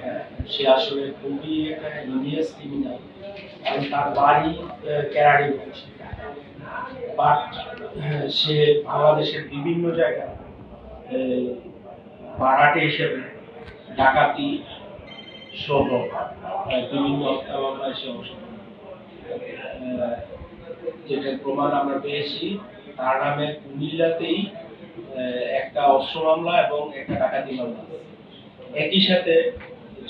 হ্যাঁ, সে আসলে খুবই একটা ক্রিমিনাল এবং তার বাড়ি বাট সে বাংলাদেশের বিভিন্ন ভাড়াটে হিসেবে ডাকাতি সহ বিভিন্ন হত্যা মামলায় সে যেটার প্রমাণ আমরা পেয়েছি তার নামে কুমিল্লাতেই একটা অস্ত্র মামলা এবং একটা ডাকাতি মামলা। একই সাথে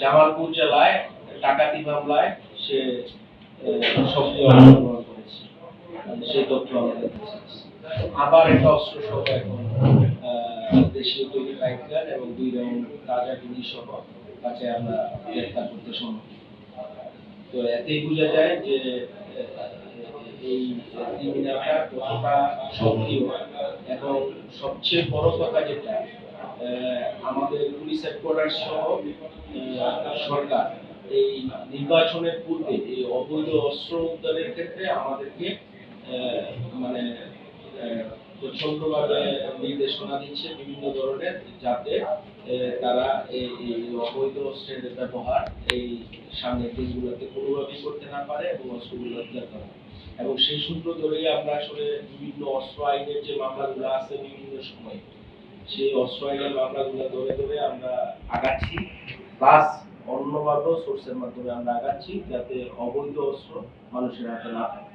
জামালপুর জেলায়, ডাকাতি মামলায় সে সক্রিয় অংশগ্রহণ করেছে। সেই তথ্য আমাদের আবার একটা অস্ত্র সহ এখন দেশীয় তৈরি এবং দুই রাউন্ড তাজা গুলি সহ আমরা গ্রেফতার করতে সম্মত তো এতেই বোঝা যায় যে এই ক্রিমিনালটা কতটা সক্রিয়। এবং সবচেয়ে বড় কথা যেটা আমাদের পুলিশ হেডকোয়ার্টার সহ সরকার এই নির্বাচনের পূর্বে এই অবৈধ অস্ত্র উদ্ধারের ক্ষেত্রে আমাদেরকে মানে প্রচন্ডভাবে নির্দেশনা দিচ্ছে বিভিন্ন ধরনের যাতে তারা এই অবৈধ অস্ত্রের ব্যবহার এই সামনের দিনগুলোতে কোনোভাবেই করতে না পারে এবং অস্ত্রগুলো উদ্ধার করে। এবং সেই সূত্র ধরেই আমরা আসলে বিভিন্ন অস্ত্র আইনের যে মামলাগুলো আছে বিভিন্ন সময় সেই অস্ত্র আইনের মামলাগুলো ধরে ধরে আমরা আগাচ্ছি। প্লাস অন্যভাবে সোর্সের মাধ্যমে আমরা আগাচ্ছি যাতে অবৈধ অস্ত্র মানুষের হাতে না থাকে।